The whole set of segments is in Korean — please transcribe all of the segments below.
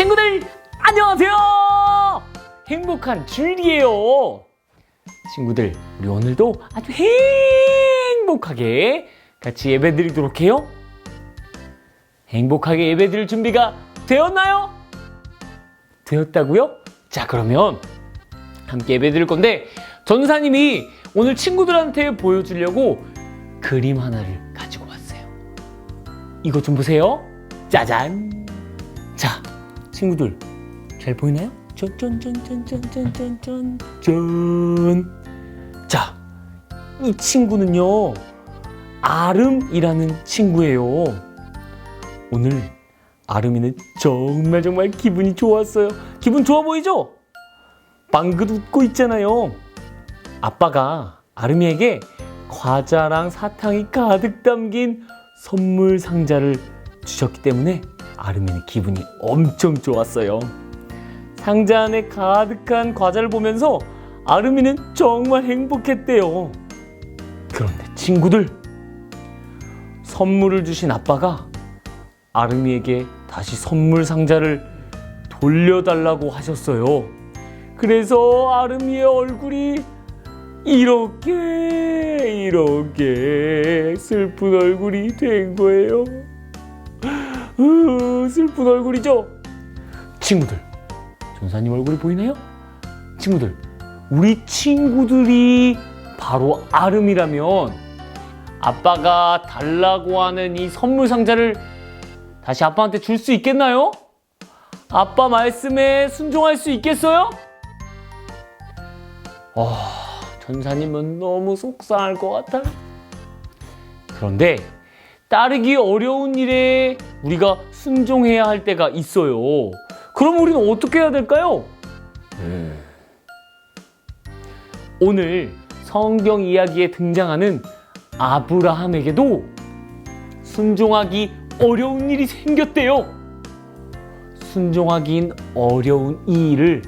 친구들 안녕하세요. 행복한 주일이에요. 친구들 우리 오늘도 아주 행복하게 같이 예배 드리도록 해요. 행복하게 예배 드릴 준비가 되었나요? 되었다고요? 자 그러면 함께 예배 드릴 건데 전사님이 오늘 친구들한테 보여주려고 그림 하나를 가지고 왔어요. 이것 좀 보세요. 짜잔. 자, 친구들 잘 보이나요? 짠짠짠짠짠짠짠짠 짠. 자, 이 친구는요 아름이라는 친구예요. 오늘 아름이는 정말 정말 기분이 좋았어요. 기분 좋아 보이죠? 방긋 웃고 있잖아요. 아빠가 아름이에게 과자랑 사탕이 가득 담긴 선물 상자를 주셨기 때문에 아름이는 기분이 엄청 좋았어요. 상자 안에 가득한 과자를 보면서 아름이는 정말 행복했대요. 그런데 친구들, 선물을 주신 아빠가 아름이에게 다시 선물 상자를 돌려달라고 하셨어요. 그래서 아름이의 얼굴이 이렇게 이렇게 슬픈 얼굴이 된 거예요. 으, 슬픈 얼굴이죠? 친구들, 전사님 얼굴이 보이나요? 친구들, 우리 친구들이 바로 아름이라면 아빠가 달라고 하는 이 선물 상자를 다시 아빠한테 줄 수 있겠나요? 아빠 말씀에 순종할 수 있겠어요? 아, 전사님은 너무 속상할 것 같아. 그런데 따르기 어려운 일에 우리가 순종해야 할 때가 있어요. 그럼 우리는 어떻게 해야 될까요? 오늘 성경 이야기에 등장하는 아브라함에게도 순종하기 어려운 일이 생겼대요. 순종하긴 어려운 이 일을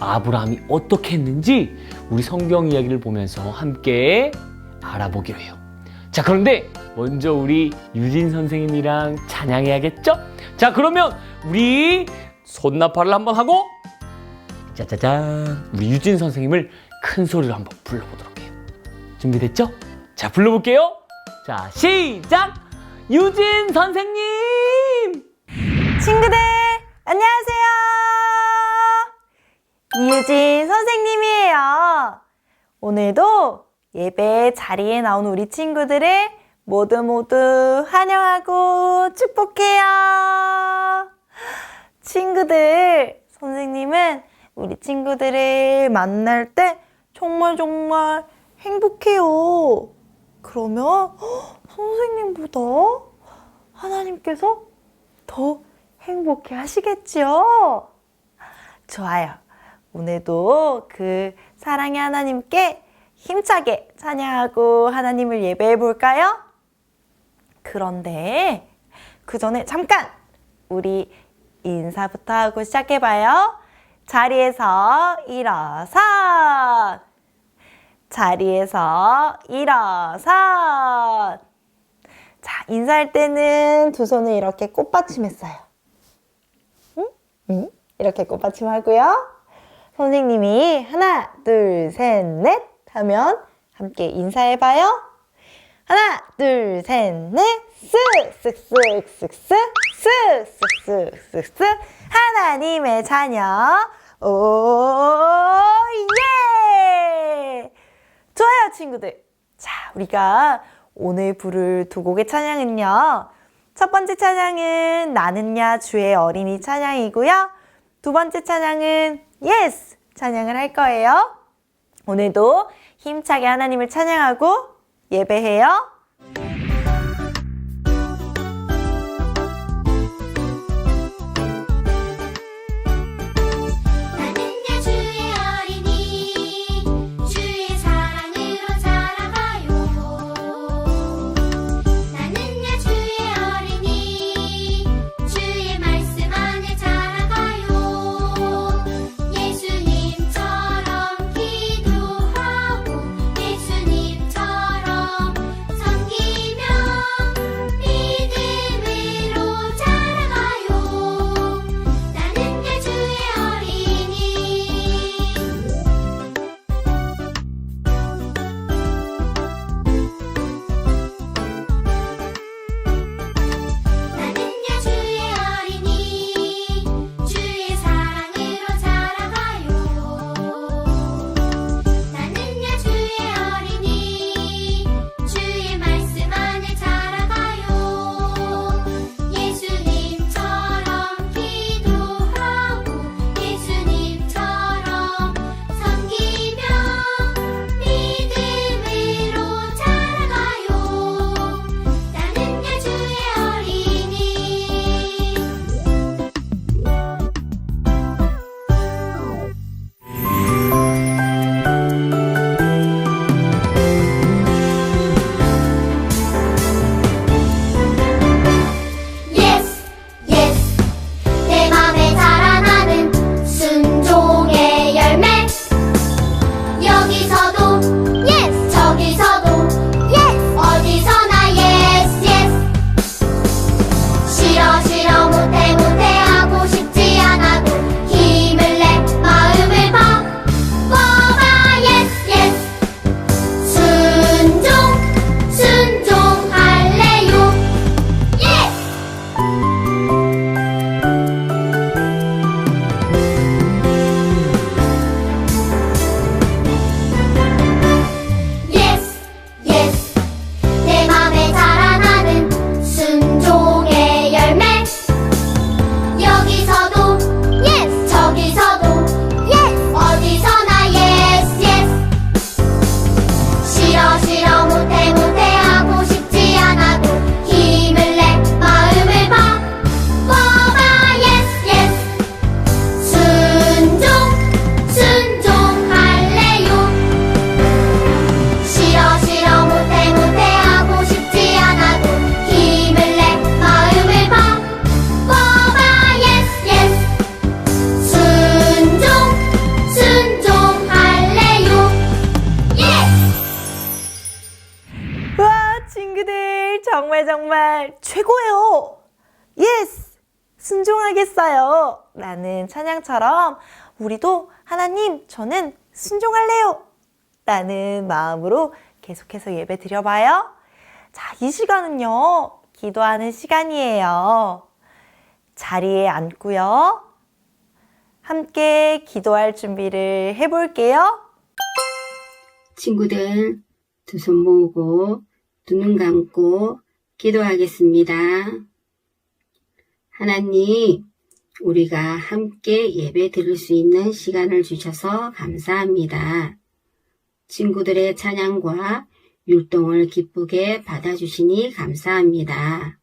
아브라함이 어떻게 했는지 우리 성경 이야기를 보면서 함께 알아보기로 해요. 자, 그런데 먼저 우리 유진 선생님이랑 찬양해야겠죠? 자, 그러면 우리 손나팔을 한번 하고 짜자잔 우리 유진 선생님을 큰 소리로 한번 불러보도록 해요. 준비됐죠? 자, 불러볼게요. 자, 시작! 유진 선생님! 친구들, 안녕하세요. 이유진 선생님이에요. 오늘도 예배 자리에 나온 우리 친구들을 모두 모두 환영하고 축복해요. 친구들, 선생님은 우리 친구들을 만날 때 정말 정말 행복해요. 그러면 헉, 선생님보다 하나님께서 더 행복해 하시겠죠? 좋아요. 오늘도 그 사랑의 하나님께 힘차게 찬양하고 하나님을 예배해 볼까요? 그런데 그 전에 잠깐 우리 인사부터 하고 시작해 봐요. 자리에서 일어서 자리에서 일어서 자, 인사할 때는 두 손을 이렇게 꽃받침 했어요. 응? 응? 이렇게 꽃받침 하고요. 선생님이 하나, 둘, 셋, 넷 하면 함께 인사해봐요. 하나, 둘, 셋, 넷, 쓱, 쓱, 쓱, 쓱, 쓱, 쓱, 쓱, 쓱, 쓱, 하나님의 자녀, 오, 예! 좋아요, 친구들. 자, 우리가 오늘 부를 두 곡의 찬양은요. 첫 번째 찬양은 나는야 주의 어린이 찬양이고요. 두 번째 찬양은 예스 찬양을 할 거예요. 오늘도 힘차게 하나님을 찬양하고 예배해요. 찬양처럼 우리도 하나님, 저는 순종할래요. 라는 마음으로 계속해서 예배 드려봐요. 자, 이 시간은요, 기도하는 시간이에요. 자리에 앉고요. 함께 기도할 준비를 해볼게요. 친구들, 두 손 모으고, 두 눈 감고, 기도하겠습니다. 하나님, 우리가 함께 예배 드릴 수 있는 시간을 주셔서 감사합니다. 친구들의 찬양과 율동을 기쁘게 받아주시니 감사합니다.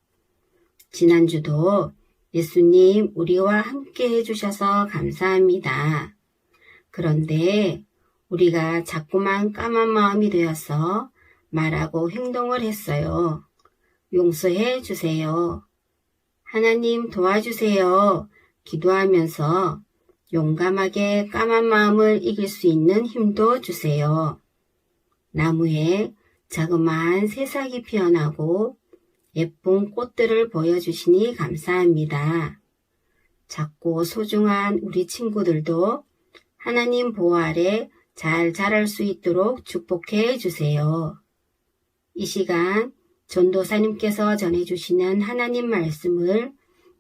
지난주도 예수님 우리와 함께 해주셔서 감사합니다. 그런데 우리가 자꾸만 까만 마음이 되어서 말하고 행동을 했어요. 용서해 주세요. 하나님 도와주세요. 기도하면서 용감하게 까만 마음을 이길 수 있는 힘도 주세요. 나무에 자그마한 새싹이 피어나고 예쁜 꽃들을 보여주시니 감사합니다. 작고 소중한 우리 친구들도 하나님 보호 아래 잘 자랄 수 있도록 축복해 주세요. 이 시간 전도사님께서 전해주시는 하나님 말씀을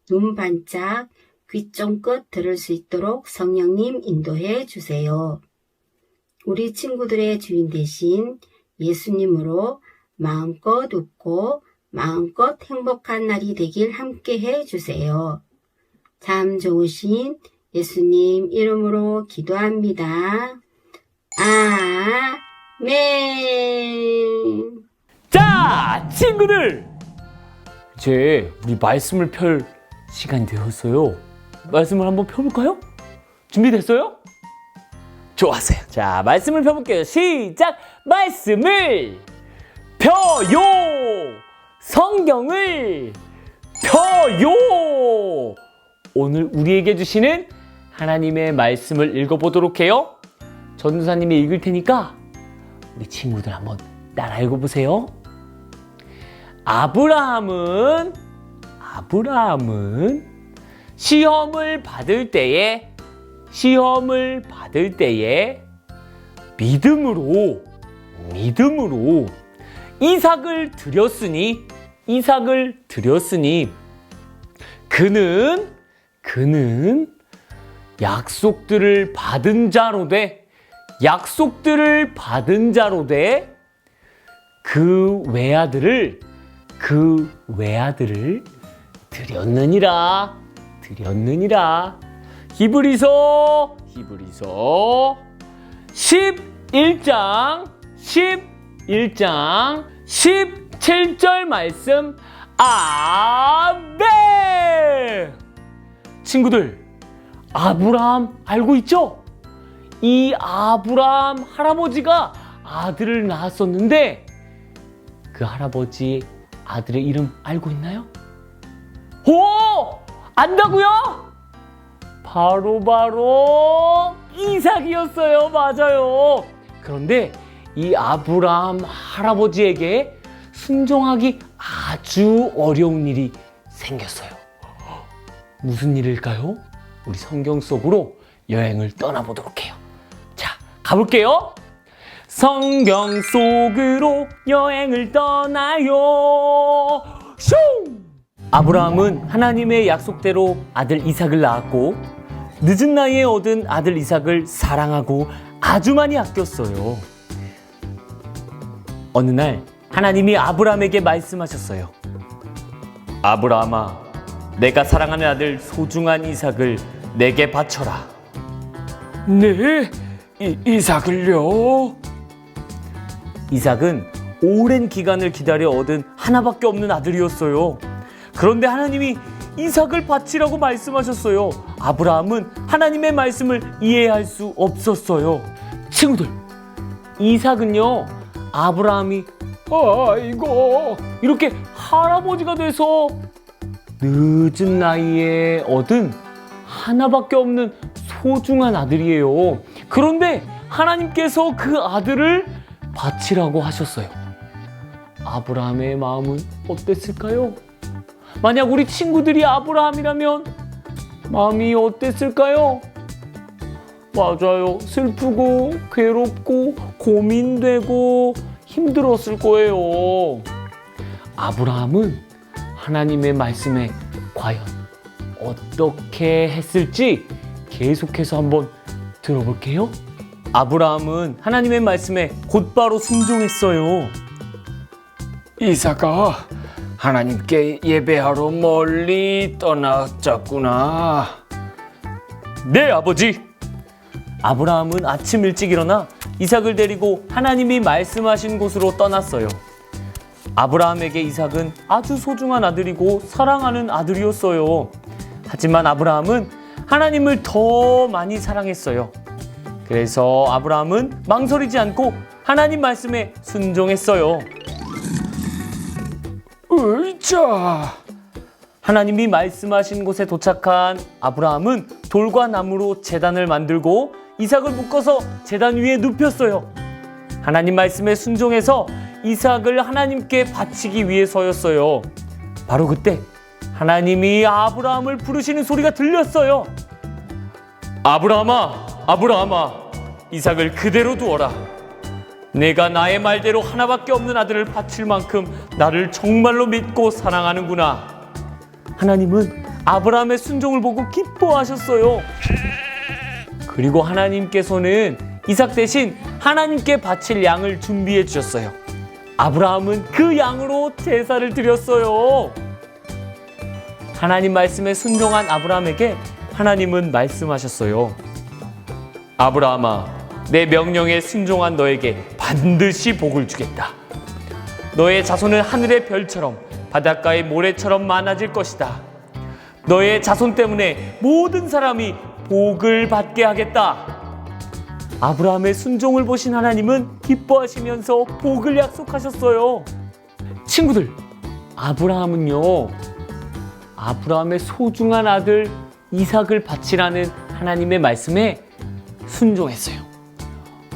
눈 반짝 귀 쫑긋 들을 수 있도록 성령님 인도해 주세요. 우리 친구들의 주인 대신 예수님으로 마음껏 웃고 마음껏 행복한 날이 되길 함께 해 주세요. 참 좋으신 예수님 이름으로 기도합니다. 아멘. 자, 친구들! 이제 우리 말씀을 펼 시간이 되었어요. 말씀을 한번 펴볼까요? 준비됐어요? 좋았어요. 자, 말씀을 펴볼게요. 시작! 말씀을 펴요! 성경을 펴요! 오늘 우리에게 주시는 하나님의 말씀을 읽어보도록 해요. 전도사님이 읽을 테니까 우리 친구들 한번 따라 읽어보세요. 아브라함은 아브라함은 시험을 받을 때에 시험을 받을 때에 믿음으로 믿음으로 이삭을 드렸으니 이삭을 드렸으니 그는 그는 약속들을 받은 자로 돼 약속들을 받은 자로 돼그 외아들을 그 외아들을 드렸느니라 드렸느니라 히브리서 히브리서 11장 11장 17절 말씀 아멘 친구들 아브라함 알고 있죠? 이 아브라함 할아버지가 아들을 낳았었는데 그 할아버지 아들의 이름 알고 있나요? 오! 안다고요? 바로 바로 이삭이었어요. 맞아요. 그런데 이 아브라함 할아버지에게 순종하기 아주 어려운 일이 생겼어요. 무슨 일일까요? 우리 성경 속으로 여행을 떠나보도록 해요. 자, 가볼게요. 성경 속으로 여행을 떠나요. 슝! 아브라함은 하나님의 약속대로 아들 이삭을 낳았고 늦은 나이에 얻은 아들 이삭을 사랑하고 아주 많이 아꼈어요. 어느 날 하나님이 아브라함에게 말씀하셨어요. 아브라함아, 내가 사랑하는 아들 소중한 이삭을 내게 바쳐라. 네, 이, 이삭을요? 이삭은 오랜 기간을 기다려 얻은 하나밖에 없는 아들이었어요. 그런데 하나님이 이삭을 바치라고 말씀하셨어요. 아브라함은 하나님의 말씀을 이해할 수 없었어요. 친구들, 이삭은요, 아브라함이 아이고 이렇게 할아버지가 돼서 늦은 나이에 얻은 하나밖에 없는 소중한 아들이에요. 그런데 하나님께서 그 아들을 바치라고 하셨어요. 아브라함의 마음은 어땠을까요? 만약 우리 친구들이 아브라함이라면 마음이 어땠을까요? 맞아요. 슬프고 괴롭고 고민되고 힘들었을 거예요. 아브라함은 하나님의 말씀에 과연 어떻게 했을지 계속해서 한번 들어볼게요. 아브라함은 하나님의 말씀에 곧바로 순종했어요. 이사가 하나님께 예배하러 멀리 떠났잖구나. 네, 아버지. 아브라함은 아침 일찍 일어나 이삭을 데리고 하나님이 말씀하신 곳으로 떠났어요. 아브라함에게 이삭은 아주 소중한 아들이고 사랑하는 아들이었어요. 하지만 아브라함은 하나님을 더 많이 사랑했어요. 그래서 아브라함은 망설이지 않고 하나님 말씀에 순종했어요. 으이자. 하나님이 말씀하신 곳에 도착한 아브라함은 돌과 나무로 제단을 만들고 이삭을 묶어서 제단 위에 눕혔어요. 하나님 말씀에 순종해서 이삭을 하나님께 바치기 위해서였어요. 바로 그때 하나님이 아브라함을 부르시는 소리가 들렸어요. 아브라함아, 아브라함아, 이삭을 그대로 두어라. 내가 나의 말대로 하나밖에 없는 아들을 바칠 만큼 나를 정말로 믿고 사랑하는구나. 하나님은 아브라함의 순종을 보고 기뻐하셨어요. 그리고 하나님께서는 이삭 대신 하나님께 바칠 양을 준비해 주셨어요. 아브라함은 그 양으로 제사를 드렸어요. 하나님 말씀에 순종한 아브라함에게 하나님은 말씀하셨어요. 아브라함아, 내 명령에 순종한 너에게 반드시 복을 주겠다. 너의 자손은 하늘의 별처럼 바닷가의 모래처럼 많아질 것이다. 너의 자손 때문에 모든 사람이 복을 받게 하겠다. 아브라함의 순종을 보신 하나님은 기뻐하시면서 복을 약속하셨어요. 친구들, 아브라함은요, 아브라함의 소중한 아들 이삭을 바치라는 하나님의 말씀에 순종했어요.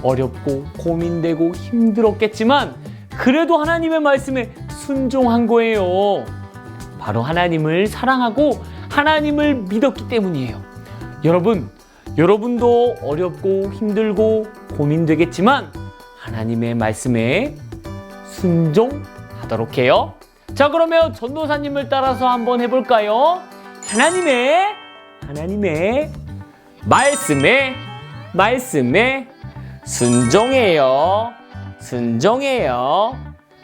어렵고 고민되고 힘들었겠지만 그래도 하나님의 말씀에 순종한 거예요. 바로 하나님을 사랑하고 하나님을 믿었기 때문이에요. 여러분, 여러분도 어렵고 힘들고 고민되겠지만 하나님의 말씀에 순종하도록 해요. 자, 그러면 전도사님을 따라서 한번 해볼까요? 하나님의, 하나님의 말씀에, 말씀에 순종해요. 순종해요.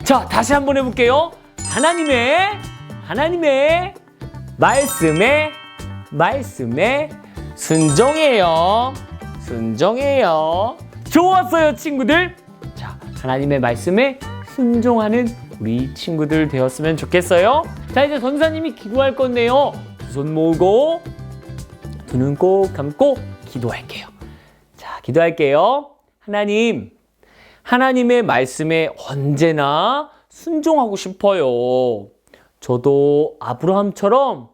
자, 다시 한번 해볼게요. 하나님의, 하나님의 말씀에, 말씀에 순종해요. 순종해요. 좋았어요, 친구들. 자, 하나님의 말씀에 순종하는 우리 친구들 되었으면 좋겠어요. 자, 이제 전사님이 기도할 건데요. 두 손 모으고 두 눈 꼭 감고 기도할게요. 자, 기도할게요. 하나님, 하나님의 말씀에 언제나 순종하고 싶어요. 저도 아브라함처럼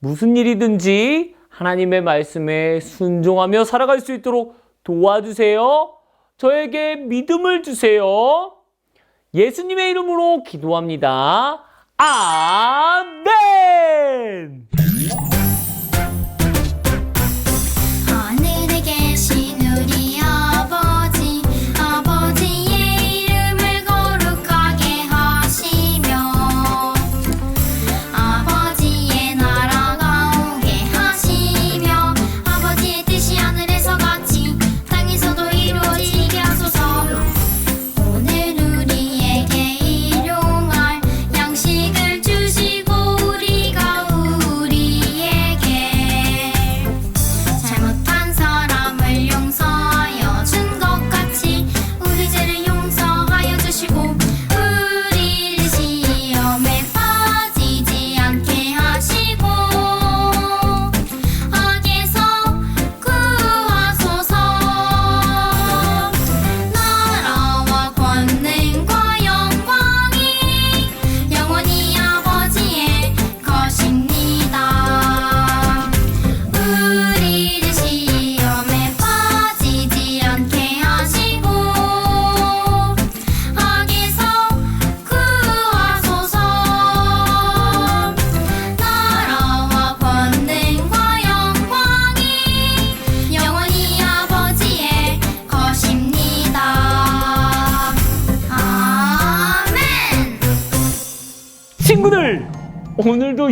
무슨 일이든지 하나님의 말씀에 순종하며 살아갈 수 있도록 도와주세요. 저에게 믿음을 주세요. 예수님의 이름으로 기도합니다. 아멘!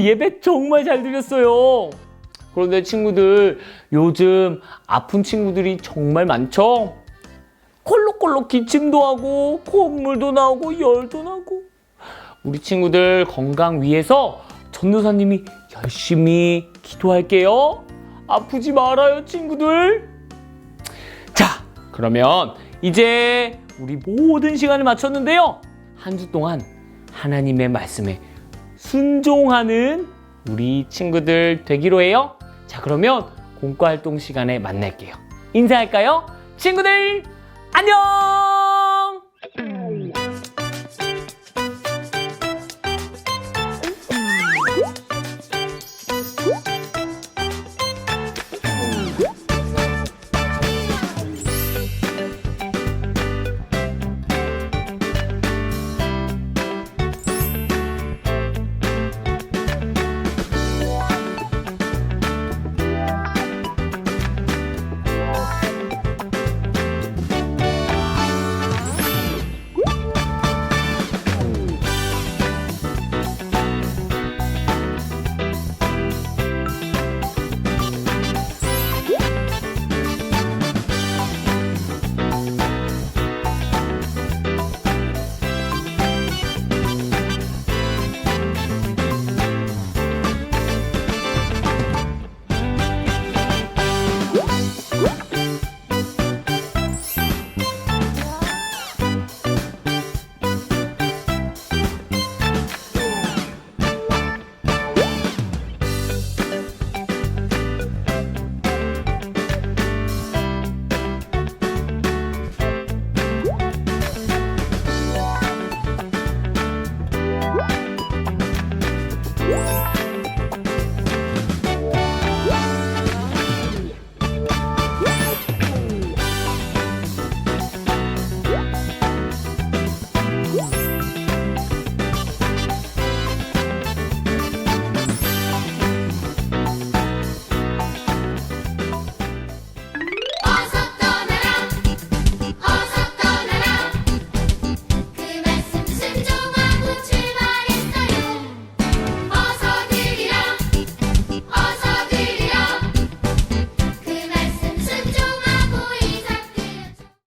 예배 정말 잘 드렸어요. 그런데 친구들, 요즘 아픈 친구들이 정말 많죠? 콜록콜록 기침도 하고, 콧물도 나오고, 열도 나고. 우리 친구들 건강 위해서 전도사님이 열심히 기도할게요. 아프지 말아요, 친구들. 자, 그러면 이제 우리 모든 시간을 마쳤는데요. 한 주 동안 하나님의 말씀에 순종하는 우리 친구들 되기로 해요. 자, 그러면 공과 활동 시간에 만날게요. 인사할까요? 친구들, 안녕!